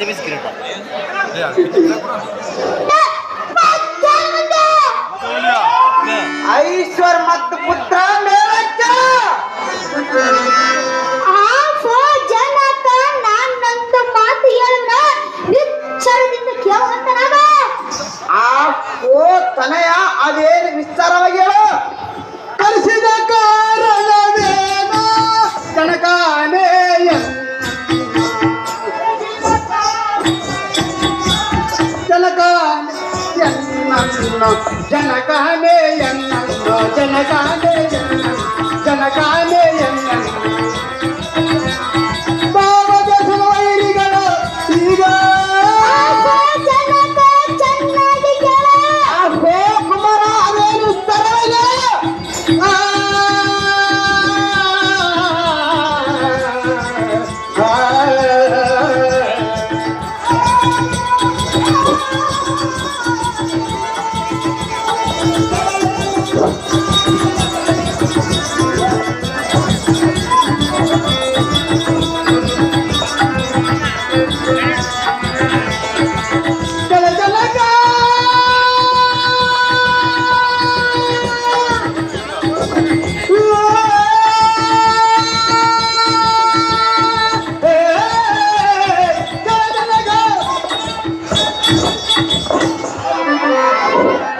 Temiz girer bak. Ne yani? Aishwar ಮತ್ತು ಪುತ್ರ ಮೇಲಚ್ಚ ಆಫೋ ಜನತ ನಾನ್ ನಂತ ನಿಚ್ಚರದಿಂದ ಆಫೋ ತನಯ జనగానే ఎన్నో జనగా Woo!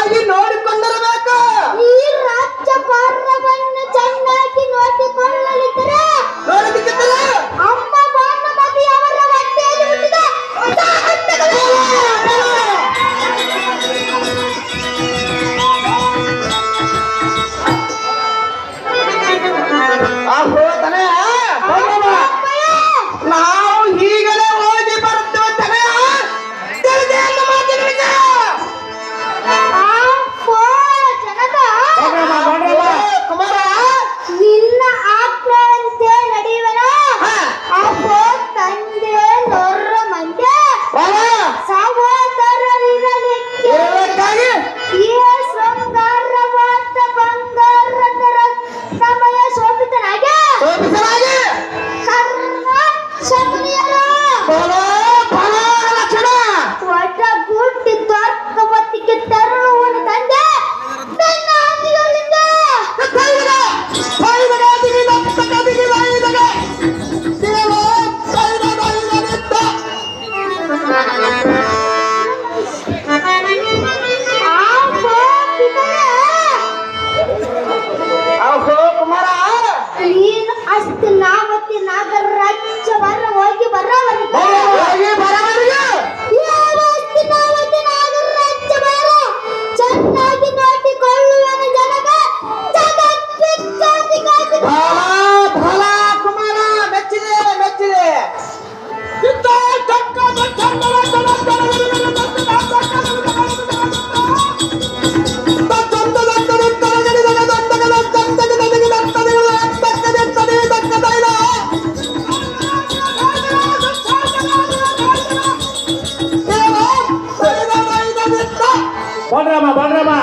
বলো। பாடுறாமா பாடுறாமா